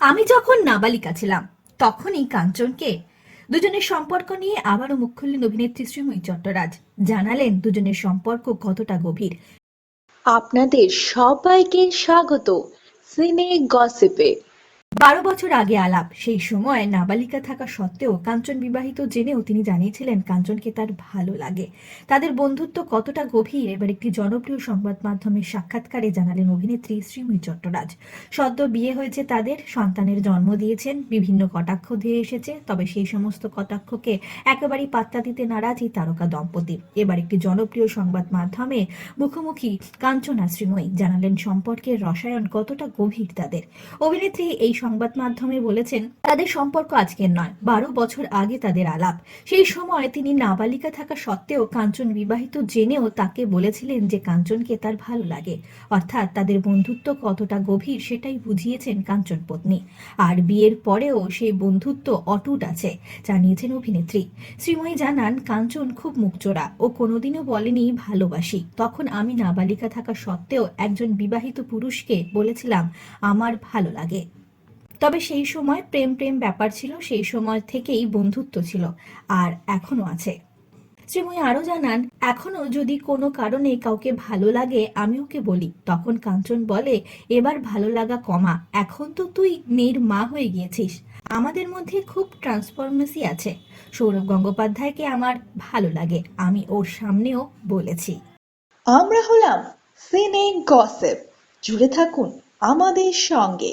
আমি যখন নাবালিকা ছিলাম, তখনই কাঞ্চনকে দুজনের সম্পর্ক নিয়ে আবারও মুখ খুললেন অভিনেত্রী শ্রীময়ী চট্টরাজ। জানালেন দুজনের সম্পর্ক কতটা গভীর। আপনাদের সবাইকে স্বাগত। সিনে গসিপে। বারো বছর আগে আলাপ। সেই সময় নাবালিকা থাকা সত্ত্বেও কাঞ্চন বিবাহিত জেনেও তিনি জানিয়েছিলেন কাঞ্চনকে তার ভালো লাগে। তাদের বন্ধুত্ব কতটা গভীর? এবার একটি জনপ্রিয় সংবাদ মাধ্যমের সাক্ষাৎকারে জানালেন অভিনেত্রী শ্রীময়ী চট্টরাজ। সদ্য বিয়ে হয়েছে তাদের, সন্তানের জন্ম দিয়েছেন, বিভিন্ন কটাক্ষ দিয়ে এসেছে, তবে সেই সমস্ত কটাক্ষকে একেবারেই পাত্তা দিতে নারাজ এই তারকা দম্পতি। এবার একটি জনপ্রিয় সংবাদ মাধ্যমে মুখোমুখি কাঞ্চনা শ্রীময়ী জানালেন সম্পর্কের রসায়ন কতটা গভীর তাদের। অভিনেত্রী এই সংবাদ মাধ্যমে বলেছেন, তাদের সম্পর্ক আজকের নয়, বারো বছর আগে তাদের আলাপ। সেই সময় তিনি নাবালিকা থাকা সত্ত্বেও কাঞ্চন বিবাহিত জেনেও তাকে বলেছিলেন যে কাঞ্চনকে তার ভালো লাগে। অর্থাৎ তাদের বন্ধুত্ব কতটা গভীর সেটাই বুঝিয়েছেন কাঞ্চন পত্নী। আর বিয়ের পরেও সেই বন্ধুত্ব অটুট আছে, জানিয়েছেন অভিনেত্রী। শ্রীময়ী জানান, কাঞ্চন খুব মুখচোরা। ও কোনোদিনও বলেনি, ভালোবাসি। তখন আমি নাবালিকা থাকা সত্ত্বেও একজন বিবাহিত পুরুষকে বলেছিলাম, আমার ভালো লাগে। তবে সেই সময় প্রেম প্রেম ব্যাপার ছিল, সেই সময় থেকেই বন্ধুত্ব ছিল, আর এখনও আছে। শ্রীময়ী আরও জানান এখনও যদি কোনো কারণে কাউকে ভালো লাগে, আমি ওকে বলি। তখন কাঞ্চন বলে, এবার ভালো লাগা কমা, এখন তো তুই মেয়ের মা হয়ে গিয়েছিস। আমাদের মধ্যে খুব ট্রান্সফরমেসি আছে। সৌরভ গঙ্গোপাধ্যায়কে আমার ভালো লাগে, আমি ওর সামনেও বলেছি। আমরা হলাম সিনে গসিপ। জুড়ে থাকুন আমাদের সঙ্গে।